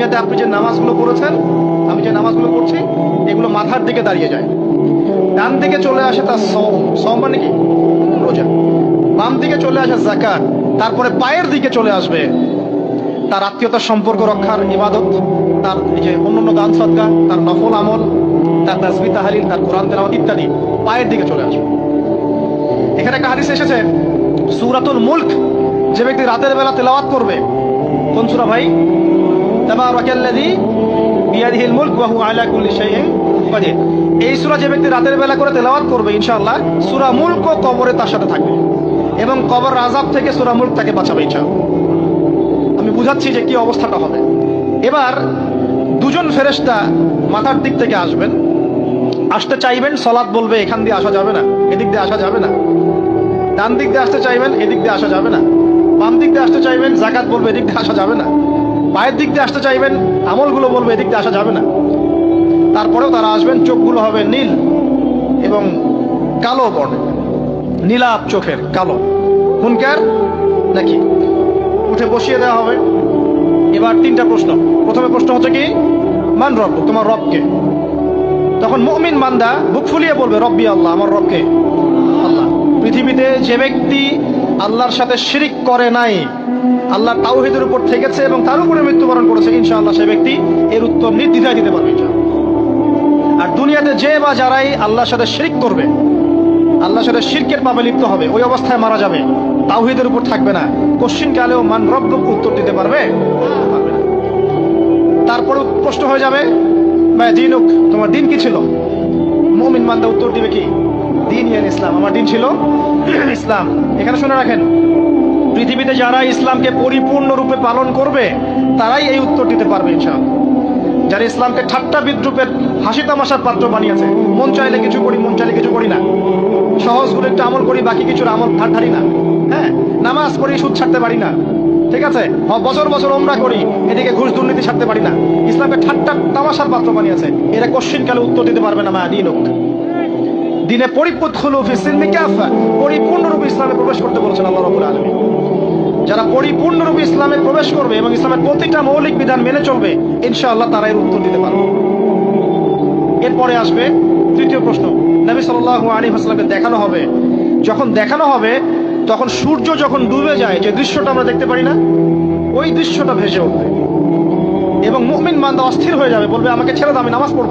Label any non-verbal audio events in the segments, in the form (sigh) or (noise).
দুনিয়াতে আপনি যে নামাজগুলো পড়েছেন, আমি যে নামাজগুলো পড়ছি, এগুলো মাথার দিকে দাঁড়িয়ে যায়। ডান দিকে চলে আসে তার সম সম মানে কি? রোজা। বাম দিকে চলে আসে জাকাত তারপরে পায়ের দিকে চলে আসবে তার আত্মীয়তার সম্পর্ক রক্ষার ইবাদত, তার এই যে অন্যান্য দান সদকা, তার নফল আমল, তার তাসবি তাহালিল, তার কোরআন তেলাওয়াত ইত্যাদি পায়ের দিকে চলে আসবে। এখানে একটা হাদিস এসেছে, সুরাতুল মুলক, যে ব্যক্তি রাতের বেলা তেলাওয়াত করবে, কোন সূরা ভাই? তাবারাকাল্লাযী বিয়াদিহিল মুলক এই সূরা যে ব্যক্তি রাতের বেলা করে তেলাওয়াত করবে, ইনশাআল্লাহ, সূরা মুলক ও কবরে তার সাথে থাকবে এবং কবর আযাব থেকে সূরা মুলক তাকে বাঁচাবে, ইনশাআল্লাহ। আমি বুঝাচ্ছি যে কি অবস্থাটা হবে। এবার দুজন ফেরেশতা মাথার দিক থেকে আসবেন। আসতে চাইবেন, সলাৎ বলবে, এখান দিয়ে আসা যাবে না, এদিক দিয়ে আসা যাবে না। ডান দিক দিয়ে আসতে চাইবেন, এদিক দিয়ে আসা যাবে না। বাম দিক দিয়ে আসতে চাইবেন, জাকাত বলবে, এদিক দিয়ে আসা যাবে না। পায়ের দিক দিয়ে আসতে চাইবেন, আমলগুলো বলবে, এদিক দিয়ে আসা যাবে না। তারপরেও তারা আসবেন, চোখগুলো হবে নীল এবং কালো বর্ণ নীলাপ চোখের, কালো। হুনকার নাকি? উঠে বসিয়ে দেওয়া হবে। এবার তিনটা প্রশ্ন। প্রথমে প্রশ্ন হচ্ছে কি? মান রব, তোমার রবকে। তখন মুমিন মান্দা বুক ফুলিয়ে বলবে, রব্বি আল্লাহ, আমার রবকে। আল্লাহ। পৃথিবীতে যে ব্যক্তি আল্লাহর সাথে শিরিক করে নাই। আল্লাহ তাওহিদের উপর থেকেছে এবং তার উপরে মৃত্যুবরণ করেছে। ইনশাআল্লাহ সে ব্যক্তি এর উত্তর নির্দ্বিধায় দিতে পারবে আর দুনিয়াতে যে বা যারাই আল্লাহর সাথে শিরিক করবে, আল্লাহর সাথে শিরকের পাবে লিপ্ত হবে, ওই অবস্থায় মারা যাবে। তাওহিদের উপর থাকবে না। কোশ্চিন কালেও মান রব্য উত্তর দিতে পারবে? তারপরে প্রশ্ন হয়ে যাবে দিনুক, তোমার দিন কি ছিল? মুমিন বান্দা উত্তর দিবে কি? দিন ইয়ান ইসলাম, আমার দিন ছিল (clears throat) ইসলাম। এখানে শুনে রাখেন, পৃথিবীতে যারা ইসলামকে পরিপূর্ণরূপে পালন করবে, তারাই এই উত্তর দিতে পারবে ইনশাআল্লাহ। যারা ইসলামকে ঠাট্টা বিদ্রুপের হাসি তামাশার পাত্র বানিয়েছে, মন চাইলে কিছু করি, মন চাইলে কিছু করি না। সহজগুলো একটু আমল করি, বাকি কিছুর আমল ধার ধারি না। হ্যাঁ নামাজ পড়ি সুদ ছাড়তে পারি না। ঠিক আছে? বছর বছর ওমরা করি, এদিকে ঘুষ দুর্নীতি ছাড়তে পারি না। ইসলামকে ঠাট্টা তামাশার পাত্র বানিয়েছে, এরা কোশ্চিন কালে উত্তর দিতে পারবে না, মা, দিন দিনে পরিপূর্ণরূপে ইসলামে প্রবেশ করতে বলেছেন আল্লাহ রবুল আলমী যারা পরিপূর্ণরূপে ইসলামে প্রবেশ করবে এবং ইসলামের প্রতিটা মৌলিক বিধান মেনে চলবে, ইনশাআল্লাহ তারা এর উত্তর দিতে পারবে। এরপরে আসবে তৃতীয় প্রশ্ন। নবী সাল্লাল্লাহু আলাইহি ওয়াসাল্লামকে দেখানো হবে। যখন দেখানো হবে, তখন সূর্য যখন ডুবে যায়, যে দৃশ্যটা আমরা দেখতে পারি না, ওই দৃশ্যটা ভেসে উঠবে। এবং মুমিন বান্দা অস্থির হয়ে যাবে, বলবে, আমাকে ছেড়ে দাও, আমি নামাজ পড়ব।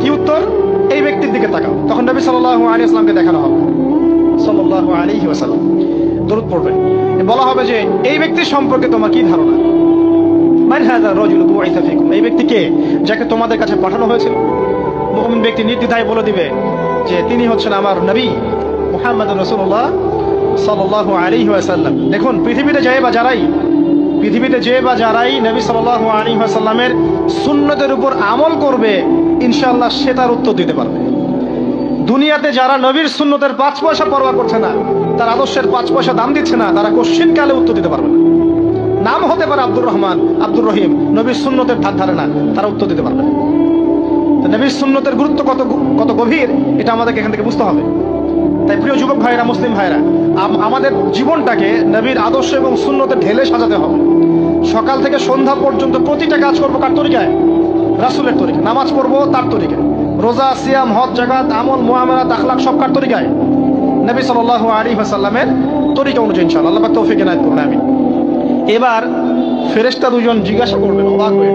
কি উত্তর? এই ব্যক্তির দিকে তাকাও। তখন নবী সাল্লাহ আলাইহি আসলামকে দেখানো হবে। সাল্লাল্লাহু আলাইহি ওয়াসাল্লাম। দরুদ পড়বে বলা হবে যে, এই ব্যক্তির সম্পর্কে তোমার কি ধারণা? এই ব্যক্তিকে যাকে তোমাদের কাছে পাঠানো হয়েছিল। মুমিন ব্যক্তি নির্দ্বিধায় বলে দিবে যে, তিনি হচ্ছেন আমার নবী মুহাম্মদ রাসূলুল্লাহ সাল্লাল্লাহু আলাইহি ওয়াসাল্লাম। দেখুন, পৃথিবীতে যে বা যারাই, পৃথিবীতে যে বা যারাই নবী সাল্লাল্লাহু আলাইহি ওয়াসাল্লামের সুন্নতের উপর আমল করবে ইনশাআল্লাহ সে তার উত্তর দিতে পারবে। দুনিয়াতে যারা নবীর সুন্নতের পাঁচ পয়সা পরোয়া করছে না, তার আদর্শের পাঁচ পয়সা দাম দিচ্ছে না, তারা কোশ্চিন কালে উত্তর দিতে পারবে না। নাম হতে পারে আব্দুর রহমান, আব্দুর রহিম, নবীর সুন্নতের ধার ধারে না, তারা উত্তর দিতে পারবে নবীর সুন্নতের গুরুত্ব কত কত গভীর, এটা আমাদেরকে এখান থেকে বুঝতে হবে। তাই প্রিয় যুবক ভাইরা, মুসলিম ভাইরা আমাদের জীবনটাকে নবীর আদর্শ এবং সুন্নতে ঢেলে সাজাতে হবে। সকাল থেকে সন্ধ্যা পর্যন্ত প্রতিটা কাজ করব কার তরিকায়? রাসুলের তরিকা, নামাজ পড়ব তার তরিকায় রোজা, সিয়াম, হজ জাগাত আমল, মুআমালাত, আখলাক সব কার তরিকায়। নবী সাল্লাল্লাহু আলাইহি ওয়াসাল্লামের তরিকা অনুযায়ী ইনশাআল্লাহ। আল্লাহ তৌফিক এনায়েত করুন, আমিন। এবার ফেরেশতা দুজন জিজ্ঞাসা করবেন, অবাক হয়ে,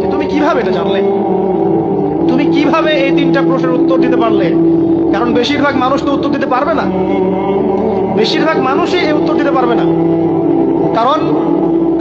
যে তুমি কীভাবে এটা জানলে? তুমি কীভাবে এই তিনটা প্রশ্নের উত্তর দিতে পারলে? কারণ বেশিরভাগ মানুষ তো উত্তর দিতে পারবে না। বেশিরভাগ মানুষই এই উত্তর দিতে পারবে না। কারণ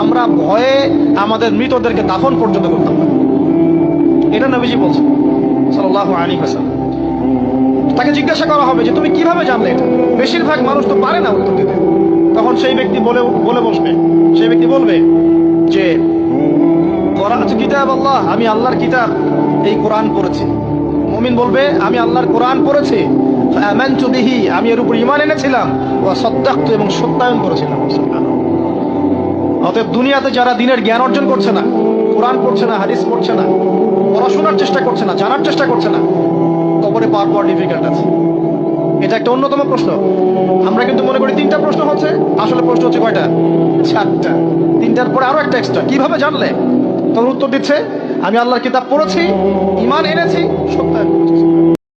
আমরা ভয়ে আমাদের মৃতদেরকে দাফন পর্যন্ত করতাম। না এটা নবীজি বলছেন সাল্লাহ আলী হাসান তাকে জিজ্ঞাসা করা হবে যে, তুমি কীভাবে জানলে এটা? বেশিরভাগ মানুষ তো পারে না উত্তর দিতে। তখন সেই ব্যক্তি বলে বলে বসবে। সেই ব্যক্তি বলবে যে কিতাব আল্লাহ, আমি আল্লাহর কিতাব, এই কোরআন পড়েছি। মুমিন বলবে, আমি আল্লাহর কোরআন পড়েছি। আমি এর উপর ঈমান এনেছিলাম। ওয়া সাদ্দাকতু এবং সত্যায়ন করেছিলাম। অতএব দুনিয়াতে যারা দিনের জ্ঞান অর্জন করছে না, কোরআন পড়ছে না, হাদিস পড়ছে না, পড়াশোনার চেষ্টা করছে না, জানার চেষ্টা করছে না পাওয়ার পর ডিফিকাল্ট আছে। এটা একটা অন্যতম প্রশ্ন। আমরা কিন্তু মনে করি তিনটা প্রশ্ন হচ্ছে, আসলে প্রশ্ন হচ্ছে কয়টা? চারটা। তিনটার পরে আরও একটা এক্সট্রা কীভাবে জানলে? তখন উত্তর দিচ্ছে, আমি আল্লাহর কিতাব পড়েছি ইমান এনেছি করেছি